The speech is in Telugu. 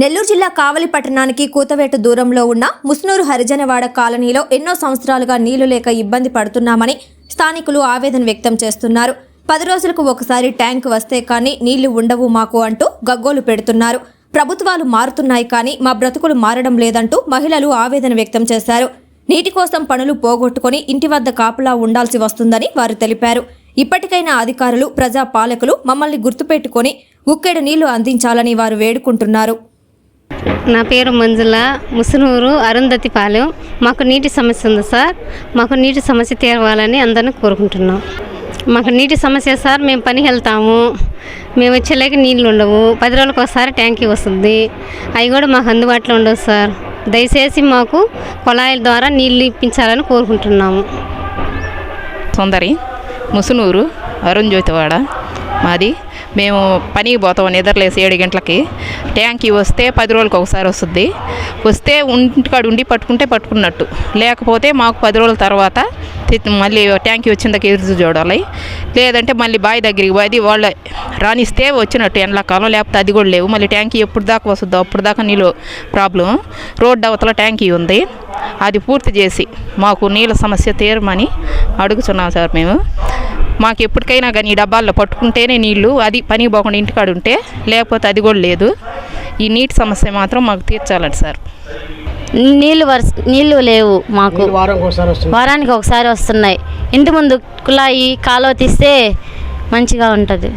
నెల్లూరు జిల్లా కావలి పట్టణానికి కూతవేట దూరంలో ఉన్న ముస్నూరు హరిజనవాడ కాలనీలో ఎన్నో సంవత్సరాలుగా నీళ్ళు లేక ఇబ్బంది పడుతున్నామని స్థానికులు ఆవేదన వ్యక్తం చేస్తున్నారు. పది రోజులకు ఒకసారి ట్యాంక్ వస్తే కానీ నీళ్ళు ఉండవు మాకు అంటూ గగ్గోలు పెడుతున్నారు. ప్రభుత్వాలు మారుతున్నాయి కానీ మా బ్రతుకులు మారడం లేదంటూ మహిళలు ఆవేదన వ్యక్తం చేశారు. నీటి కోసం పనులు పోగొట్టుకొని ఇంటి వద్ద కాపులా ఉండాల్సి వస్తుందని వారు తెలిపారు. ఇప్పటికైనా అధికారులు ప్రజా పాలకులు మమ్మల్ని గుర్తుపెట్టుకొని గుక్కెడు నీళ్ళు అందించాలని వారు వేడుకుంటున్నారు. నా పేరు మంజుల. ముసునూరు అరుంధతిపాలెం. మాకు నీటి సమస్య ఉంది సార్. మాకు నీటి సమస్య తీరవాలని అందరిని కోరుకుంటున్నాం. మాకు నీటి సమస్య సార్ మేము పనికి వెళ్తాము. మేము వచ్చేలాగా నీళ్ళు ఉండవు. పది రోజులకు ఒకసారి ట్యాంకీ వస్తుంది. అవి కూడా మాకు అందుబాటులో ఉండవు సార్. దయచేసి మాకు కుళాయిల ద్వారా నీళ్ళు ఇప్పించాలని కోరుకుంటున్నాము. సుందరి ముసునూరు అరుణ్ జ్యోతివాడ మాది మేము పనికి పోతాం నిద్రలేసి ఏడు గంటలకి. ట్యాంకీ వస్తే పది రోజులకు ఒకసారి వస్తుంది. వస్తే ఇంటికాడ ఉండి పట్టుకుంటే పట్టుకున్నట్టు. లేకపోతే మాకు పది రోజుల తర్వాత మళ్ళీ ట్యాంకీ వచ్చిందాక ఎదురు చూడాలి. లేదంటే మళ్ళీ బావి దగ్గరికి పోయి వాళ్ళ రాణిస్తే వచ్చినట్టు ఎండాకాలం. లేకపోతే అది కూడా లేవు. మళ్ళీ ట్యాంకీ ఎప్పుడు దాకా వస్తుందో అప్పుడు దాకా నీళ్ళు ప్రాబ్లం రోడ్డు అవతల ట్యాంకీ ఉంది. అది పూర్తి చేసి మాకు నీళ్ళ సమస్య తీరమని అడుగుతున్నాం సార్ మేము. మాకు ఎప్పటికైనా కానీ ఈ డబ్బాల్లో పట్టుకుంటేనే నీళ్ళు అది పని పోకుండా ఇంటికాడ ఉంటే లేకపోతే అది కూడా లేదు. ఈ నీటి సమస్య మాత్రం మాకు తీర్చాలండి సార్. నీళ్ళు వరుస నీళ్ళు లేవు మాకు. వారానికి ఒకసారి వస్తున్నాయి. ఇంటి ముందు కుళాయి కాలువ తీస్తే మంచిగా ఉంటుంది.